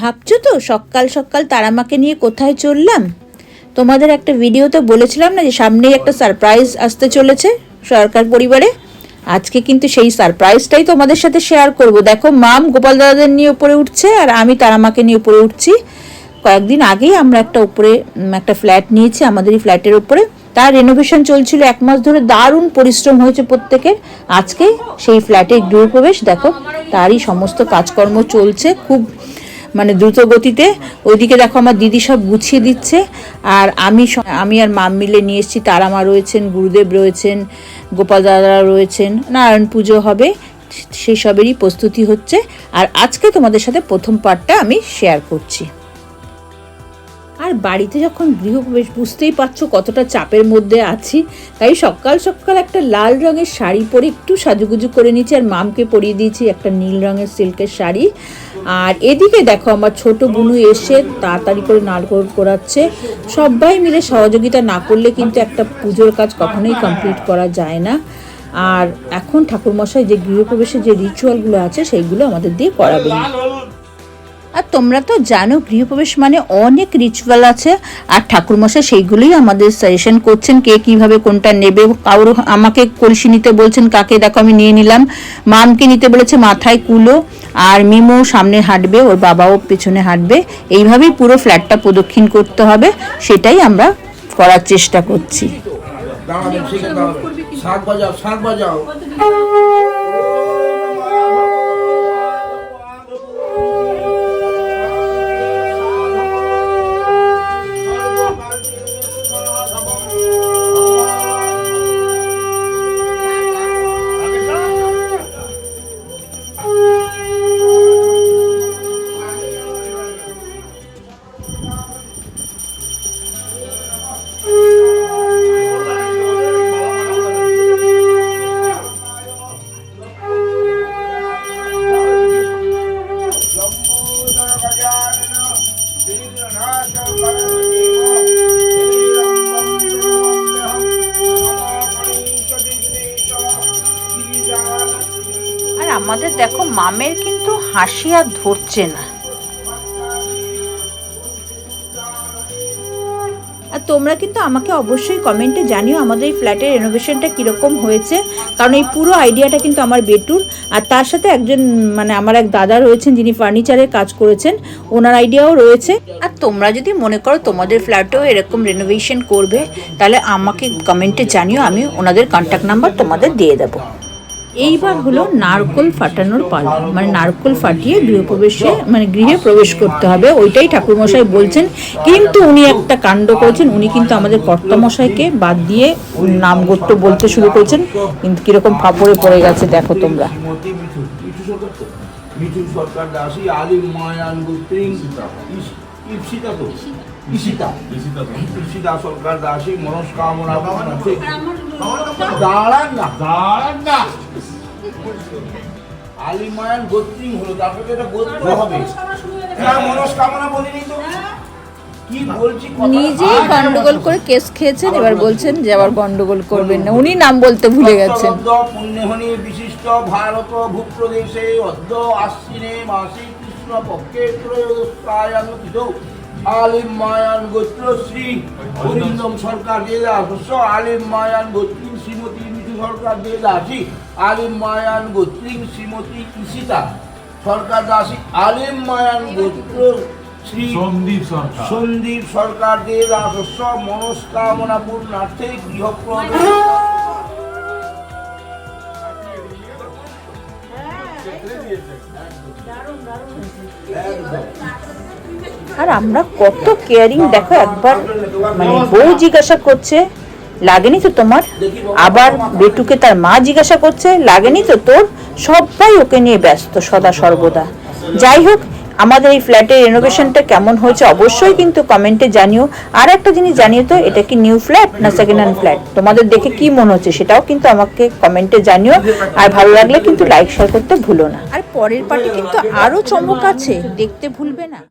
ভাবছ তো? সকাল সকাল তারামাকে নিয়ে কোথায় চললাম? তোমাদের একটা ভিডিওতে বলেছিলাম না যে সামনেই একটা সারপ্রাইজ আসতে চলেছে সরকার পরিবারে? আজকে কিন্তু সেই সারপ্রাইজটাই তোমাদের সাথে শেয়ার করব। দেখো মাম গোপাল দাদাদের নিয়ে উপরে উঠছে আর আমি তারামাকে নিয়ে উপরে উঠছি। কয়েকদিন আগেই আমরা একটা উপরে একটা ফ্ল্যাট নিয়েছি, আমাদেরই ফ্ল্যাটের উপরে। তার রেনোভেশন চলছিল এক মাস ধরে। দারুণ পরিশ্রম হয়েছে প্রত্যেকের। আজকে সেই ফ্ল্যাটে গৃহপ্রবেশ। দেখো, তারই সমস্ত কাজকর্ম চলছে। খুব মানে দ্রুত গতিতে। ওইদিকে দেখো আমার দিদি সব গুছিয়ে দিচ্ছে। আর আমি আমি আর মাম মিলে নিয়ে এসেছি। তারা মা রয়েছেন, গুরুদেব রয়েছেন, গোপাল দাদা রয়েছেন, নারায়ণ পুজো হবে, সেই সবেরই প্রস্তুতি হচ্ছে। আর আজকে তোমাদের সাথে প্রথম পার্টটা আমি শেয়ার করছি। আর বাড়িতে যখন গৃহপ্রবেশ, বুঝতেই পারছ কতটা চাপের মধ্যে আছি। তাই সকাল সকাল একটা লাল রঙের শাড়ি পরে একটু সাজুগুজু করে নিয়েছি। আর মামকে পরিয়ে দিয়েছি একটা নীল রঙের সিল্কের শাড়ি। আর এদিকে দেখো আমার ছোট বুনু এসে তাড়াতাড়ি করে নারকোল করাচ্ছে সবাই মিলে সহযোগিতা না করলে কিন্তু একটা পুজোর কাজ কখনোই কমপ্লিট করা যায় না। আর এখন ঠাকুরমশাই যে গৃহপ্রবেশের যে রিচুয়ালগুলো আছে, সেইগুলো আমাদের দিয়ে করাবেন। আর তোমরা তো জানো গৃহপ্রবেশ মানে অনেক রিচুয়াল আছে আর ঠাকুরমশাই সেইগুলোই আমাদের সাজেশন করছেন কে কীভাবে কোনটা নেবে কারও আমাকে কলসি নিতে বলছেন কাকে দেখো আমি নিয়ে নিলাম মামকে নিতে বলেছে মাথায় কুলো আর মিমো সামনে হাঁটবে ওর বাবাও পেছনে হাঁটবে এইভাবেই পুরো ফ্ল্যাটটা প্রদক্ষিণ করতে হবে সেটাই আমরা করার চেষ্টা করছি বাজাও বাজাও আমাদের দেখো মামের কিন্তু হাসি আর ধরছে না। আর তোমরা কিন্তু আমাকে অবশ্যই কমেন্টে জানিও আমাদের এই ফ্ল্যাটের রেনোভেশনটা কীরকম হয়েছে। কারণ এই পুরো আইডিয়াটা কিন্তু আমার বেটুর। আর তার সাথে একজন মানে আমার এক দাদা রয়েছেন, যিনি ফার্নিচারের কাজ করেছেন, ওনার আইডিয়াও রয়েছে। আর তোমরা যদি মনে করো তোমাদের ফ্ল্যাটেও এরকম রেনোভেশন করবে, তাহলে আমাকে কমেন্টে জানিও, আমি ওনাদের কন্ট্যাক্ট নাম্বার তোমাদের দিয়ে দেবো। এইবার হলো নারকোল ফাটানোর পালা। মানে নারকোল ফাটিয়ে গৃহপ্রবেশে মানে গৃহে প্রবেশ করতে হবে, ওইটাই ঠাকুরমশাই বলছেন। কিন্তু উনি একটা কাণ্ড করেছেন, উনি কিন্তু আমাদের কর্তামশাইকে বাদ দিয়ে নাম গোত্র বলতে শুরু করেছেন। কিন্তু কীরকম ফাপড়ে পড়ে গেছে, দেখো তোমরা। সরকার আলিম মায়ান ইপসিতা তো? ইসিতা ইসিতা সরকার দাসী মনস্কামনা আছে। দাঁড়ান না দাঁড়ান না। গোত্রিং হলো তারপরে এটা গোত্র হবে। হ্যাঁ। মনস্কামনা বলিনি তো। কি বলছি কথা- নিজেই গন্ডগোল করে কেস খেয়েছেন এবার বলছেন যে আবার গন্ডগোল করবেন না। উনি নাম বলতে ভুলে গেছেন। বিশিষ্ট ভারত ভূপ্রদেশে অদ্য আশ্বিনে মাসে কৃষ্ণ পক্ষে ত্রয়োদশায়ানুষ্ঠিত আলিম মায়ান গোত্র শ্রী অরিন্দম সরকার দিয়ে দাস আলিম মায়ান গোত্রী শ্রীমতী মিঠু সরকার দিয়ে দাসী আলিম মায়ান গোত্রী শ্রীমতী ইসিতা সরকার দাসী আলিম মায়ান গোত্র শ্রী সন্দীপ সরকার। সন্দীপ সরকার দিয়ে রাজস্ব মনস্কামনা পূর্ণার্থে গৃহপ্রবেশ। আর আমরা কত কেয়ারিং দেখো একবার মানে বউ জিজ্ঞাসা করছে, লাগেনি তো তোমার? আবার বেটুকে তার মা জিজ্ঞাসা করছে, লাগেনি তো তোর? সবাই ওকে নিয়ে ব্যস্ত সদা সর্বদা। যাই হোক আমাদের এই ফ্ল্যাটের রেনোভেশনটা কেমন হয়েছে অবশ্যই কিন্তু কমেন্টে জানিও। আর একটা জিনিস জানিও তো, এটা কি নিউ ফ্ল্যাট না সেকেন্ড হ্যান্ড ফ্ল্যাট তোমাদের দেখে কি মনে হচ্ছে সেটাও কিন্তু আমাকে কমেন্টে জানিও। আর ভালো লাগলে কিন্তু লাইক শেয়ার করতে ভুলো না। আর পরের পার্টি কিন্তু আরও চমক আছে, দেখতে ভুলবে না।